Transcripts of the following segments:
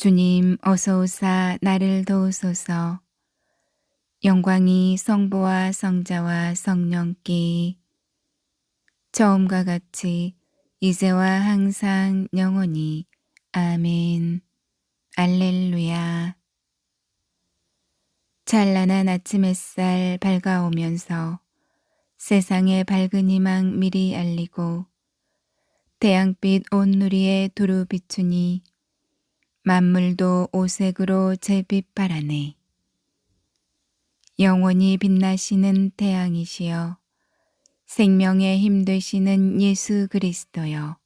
주님 어서 오사 나를 도우소서. 영광이 성부와 성자와 성령께. 처음과 같이 이제와 항상 영원히. 아멘. 알렐루야. 찬란한 아침 햇살 밝아오면서 세상의 밝은 희망 미리 알리고 태양빛 온누리에 두루 비추니 만물도 오색으로 제빛 바라네. 영원히 빛나시는 태양이시여 생명의 힘 되시는 예수 그리스도여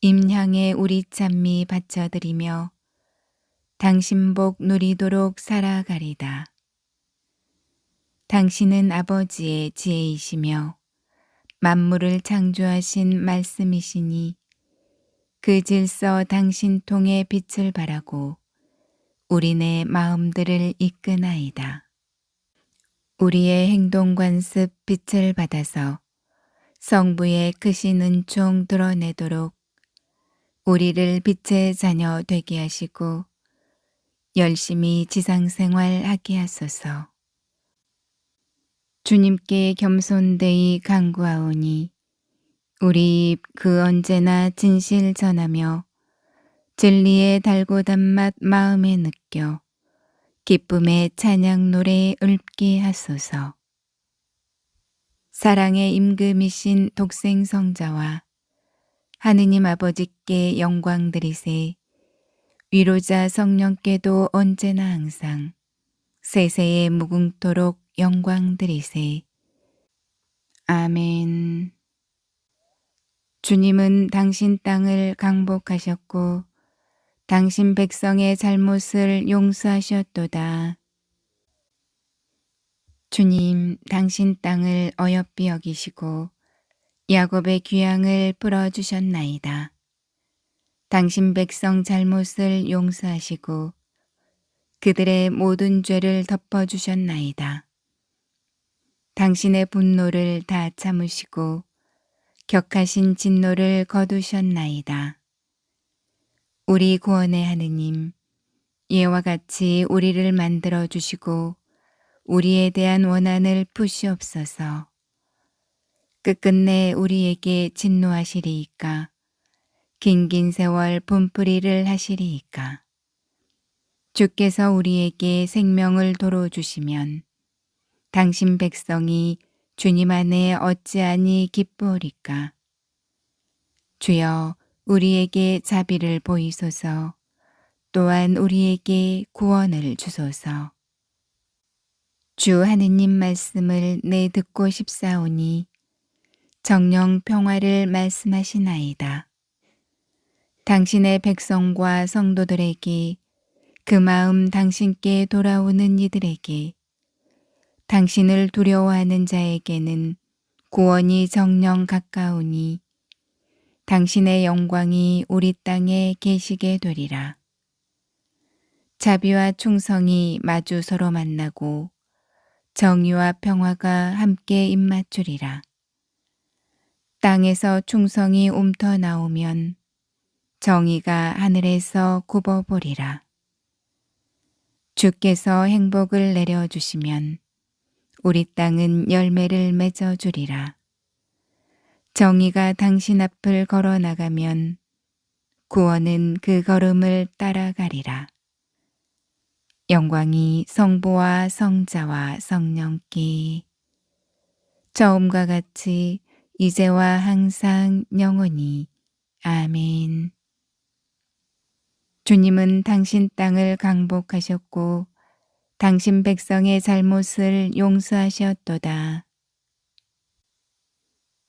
임향에 우리 찬미 바쳐드리며 당신 복 누리도록 살아가리다. 당신은 아버지의 지혜이시며 만물을 창조하신 말씀이시니 그 질서 당신 통해 빛을 발하고 우리네 마음들을 이끄나이다. 우리의 행동 관습 빛을 받아서 성부의 크신 은총 드러내도록 우리를 빛의 자녀 되게 하시고 열심히 지상생활 하게 하소서. 주님께 겸손되이 간구하오니 우리 입그 언제나 진실 전하며 진리의 달고 단맛 마음에 느껴 기쁨의 찬양 노래 읊게 하소서. 사랑의 임금이신 독생 성자와 하느님 아버지께 영광 드리세 위로자 성령께도 언제나 항상 세세에 무궁토록 영광 드리세. 아멘. 주님은 당신 땅을 강복하셨고 당신 백성의 잘못을 용서하셨도다. 주님, 당신 땅을 어여삐 여기시고 야곱의 귀양을 풀어주셨나이다. 당신 백성 잘못을 용서하시고 그들의 모든 죄를 덮어주셨나이다. 당신의 분노를 다 참으시고 격하신 진노를 거두셨나이다. 우리 구원의 하느님, 예와 같이 우리를 만들어 주시고 우리에 대한 원한을 푸시옵소서. 끝끝내 우리에게 진노하시리이까. 긴긴 세월 분풀이를 하시리이까. 주께서 우리에게 생명을 도로 주시면 당신 백성이 주님 안에 어찌하니 기뻐오리까. 주여 우리에게 자비를 보이소서 또한 우리에게 구원을 주소서. 주 하느님 말씀을 내 듣고 싶사오니 정령 평화를 말씀하시나이다. 당신의 백성과 성도들에게 그 마음 당신께 돌아오는 이들에게 당신을 두려워하는 자에게는 구원이 정령 가까우니 당신의 영광이 우리 땅에 계시게 되리라. 자비와 충성이 마주 서로 만나고 정의와 평화가 함께 입맞추리라. 땅에서 충성이 움터 나오면 정의가 하늘에서 굽어보리라. 주께서 행복을 내려주시면 우리 땅은 열매를 맺어주리라. 정의가 당신 앞을 걸어 나가면 구원은 그 걸음을 따라가리라. 영광이 성부와 성자와 성령께 처음과 같이 이제와 항상 영원히 아멘. 주님은 당신 땅을 강복하셨고 당신 백성의 잘못을 용서하셨도다.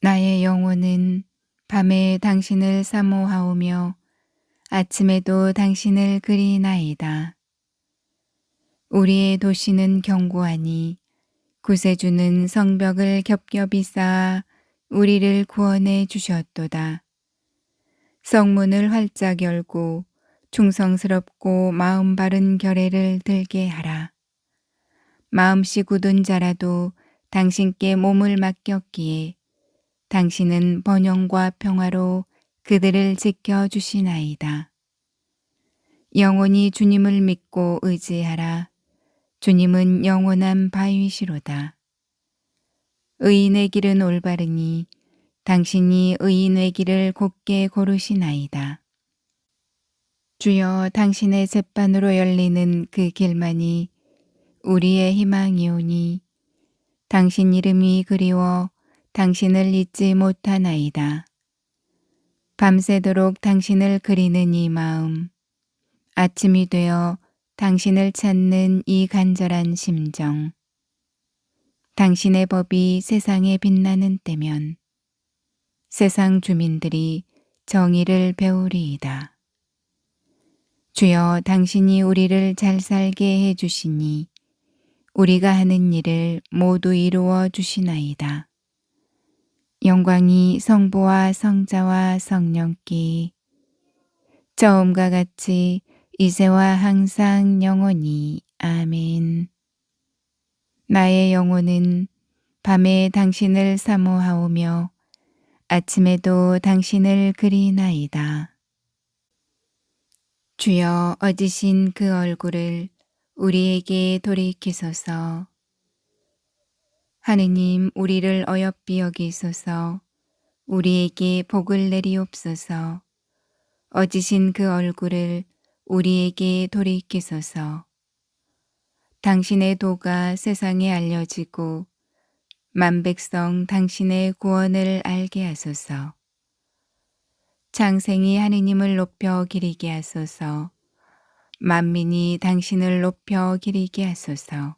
나의 영혼은 밤에 당신을 사모하오며 아침에도 당신을 그리나이다. 우리의 도시는 견고하니 구세주는 성벽을 겹겹이 쌓아 우리를 구원해 주셨도다. 성문을 활짝 열고 충성스럽고 마음 바른 결의를 들게 하라. 마음씨 굳은 자라도 당신께 몸을 맡겼기에 당신은 번영과 평화로 그들을 지켜 주시나이다. 영원히 주님을 믿고 의지하라. 주님은 영원한 바위시로다. 의인의 길은 올바르니 당신이 의인의 길을 곧게 고르시나이다. 주여 당신의 재판으로 열리는 그 길만이 우리의 희망이오니 당신 이름이 그리워 당신을 잊지 못하나이다. 밤새도록 당신을 그리는 이 마음, 아침이 되어 당신을 찾는 이 간절한 심정, 당신의 법이 세상에 빛나는 때면 세상 주민들이 정의를 배우리이다. 주여 당신이 우리를 잘 살게 해 주시니 우리가 하는 일을 모두 이루어 주시나이다. 영광이 성부와 성자와 성령께 처음과 같이 이제와 항상 영원히 아멘. 나의 영혼은 밤에 당신을 사모하오며 아침에도 당신을 그리나이다. 주여 어지신 그 얼굴을 우리에게 돌이키소서. 하느님 우리를 어여삐 여기소서. 우리에게 복을 내리옵소서. 어지신 그 얼굴을 우리에게 돌이키소서. 당신의 도가 세상에 알려지고 만백성 당신의 구원을 알게 하소서. 창생이 하느님을 높여 기리게 하소서. 만민이 당신을 높여 기리게 하소서.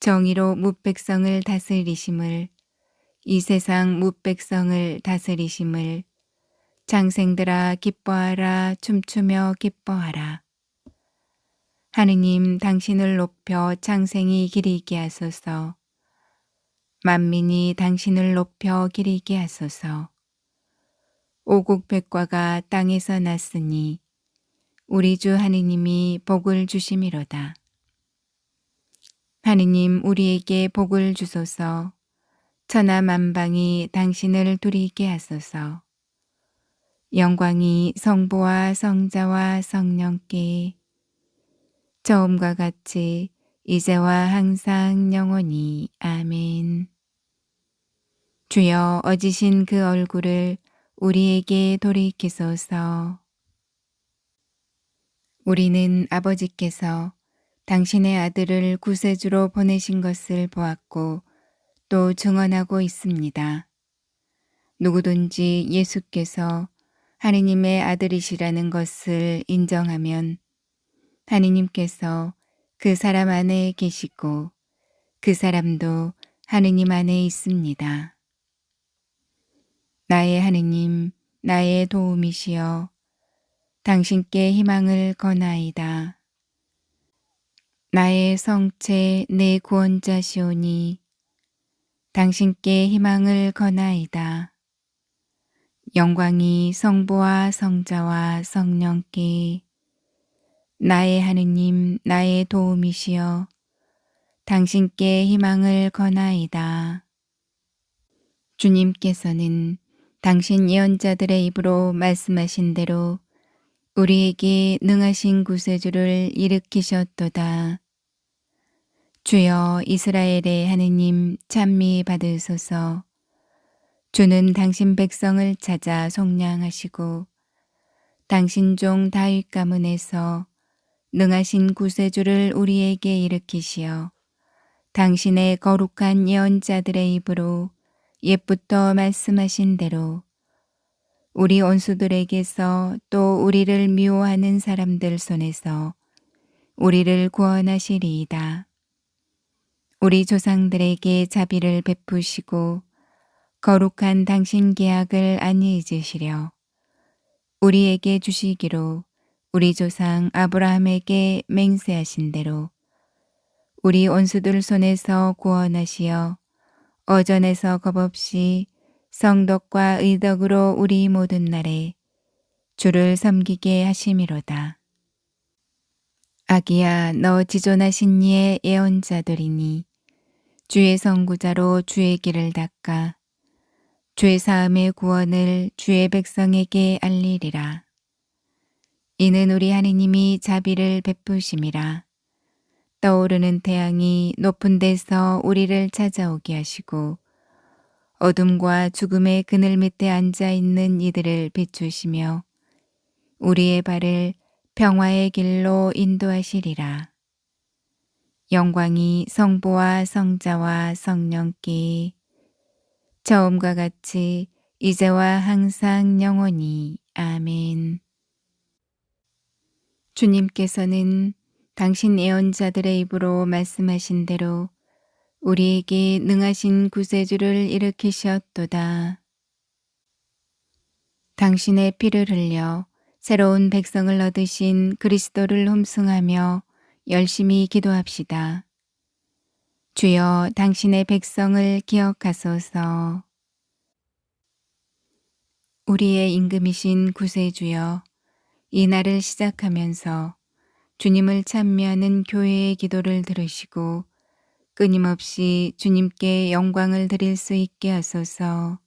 정의로 뭇백성을 다스리심을 이 세상 뭇백성을 다스리심을 장생들아 기뻐하라 춤추며 기뻐하라. 하느님 당신을 높여 창생이 기리게 하소서. 만민이 당신을 높여 기리게 하소서. 오곡백과가 땅에서 났으니 우리 주 하느님이 복을 주심이로다. 하느님 우리에게 복을 주소서. 천하 만방이 당신을 두리게 하소서. 영광이 성부와 성자와 성령께 처음과 같이 이제와 항상 영원히 아멘. 주여 어지신 그 얼굴을 우리에게 돌이키소서. 우리는 아버지께서 당신의 아들을 구세주로 보내신 것을 보았고 또 증언하고 있습니다. 누구든지 예수께서 하느님의 아들이시라는 것을 인정하면 하느님께서 그 사람 안에 계시고 그 사람도 하느님 안에 있습니다. 나의 하느님, 나의 도움이시여, 당신께 희망을 거나이다. 나의 성체 내 구원자시오니 당신께 희망을 거나이다. 영광이 성부와 성자와 성령께 나의 하느님 나의 도움이시여 당신께 희망을 거나이다. 주님께서는 당신 예언자들의 입으로 말씀하신 대로 우리에게 능하신 구세주를 일으키셨도다. 주여 이스라엘의 하느님 찬미 받으소서. 주는 당신 백성을 찾아 속량하시고 당신 종 다윗 가문에서 능하신 구세주를 우리에게 일으키시어 당신의 거룩한 예언자들의 입으로 옛부터 말씀하신 대로 우리 원수들에게서 또 우리를 미워하는 사람들 손에서 우리를 구원하시리이다. 우리 조상들에게 자비를 베푸시고 거룩한 당신 계약을 안 잊으시려 우리에게 주시기로 우리 조상 아브라함에게 맹세하신 대로 우리 원수들 손에서 구원하시어 어전에서 겁없이 성덕과 의덕으로 우리 모든 날에 주를 섬기게 하심이로다. 아기야 너 지존하신 이의 예언자들이니 주의 선구자로 주의 길을 닦아 주의 사함의 구원을 주의 백성에게 알리리라. 이는 우리 하느님이 자비를 베푸심이라. 떠오르는 태양이 높은 데서 우리를 찾아오게 하시고 어둠과 죽음의 그늘 밑에 앉아 있는 이들을 비추시며 우리의 발을 평화의 길로 인도하시리라. 영광이 성부와 성자와 성령께 처음과 같이 이제와 항상 영원히 아멘. 주님께서는 당신 예언자들의 입으로 말씀하신 대로 우리에게 능하신 구세주를 일으키셨도다. 당신의 피를 흘려 새로운 백성을 얻으신 그리스도를 홈승하며 열심히 기도합시다. 주여 당신의 백성을 기억하소서. 우리의 임금이신 구세주여 이 날을 시작하면서 주님을 찬미하는 교회의 기도를 들으시고 끊임없이 주님께 영광을 드릴 수 있게 하소서.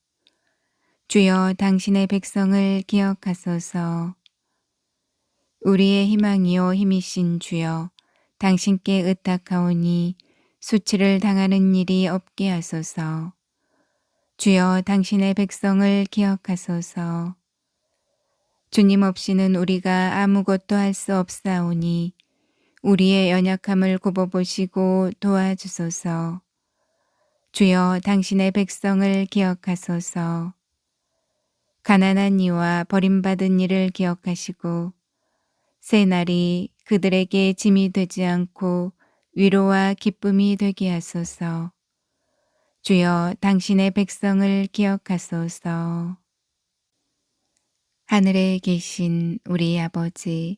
주여 당신의 백성을 기억하소서. 우리의 희망이요 힘이신 주여 당신께 의탁하오니 수치를 당하는 일이 없게 하소서. 주여 당신의 백성을 기억하소서. 주님 없이는 우리가 아무것도 할 수 없사오니 우리의 연약함을 굽어보시고 도와주소서. 주여 당신의 백성을 기억하소서. 가난한 이와 버림받은 이를 기억하시고 새 날이 그들에게 짐이 되지 않고 위로와 기쁨이 되게 하소서. 주여 당신의 백성을 기억하소서. 하늘에 계신 우리 아버지,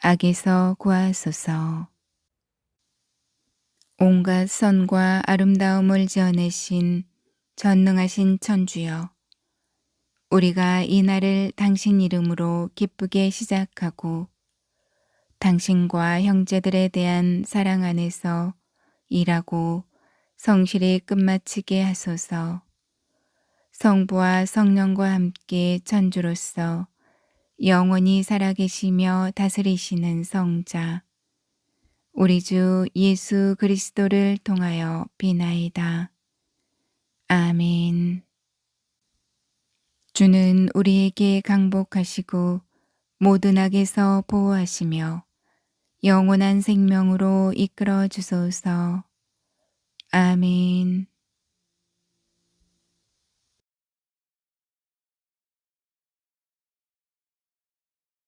악에서 구하소서. 온갖 선과 아름다움을 지어내신 전능하신 천주여 우리가 이 날을 당신 이름으로 기쁘게 시작하고 당신과 형제들에 대한 사랑 안에서 일하고 성실히 끝마치게 하소서. 성부와 성령과 함께 천주로서 영원히 살아계시며 다스리시는 성자 우리 주 예수 그리스도를 통하여 비나이다. 아멘. 주는 우리에게 강복하시고 모든 악에서 보호하시며 영원한 생명으로 이끌어 주소서. 아멘.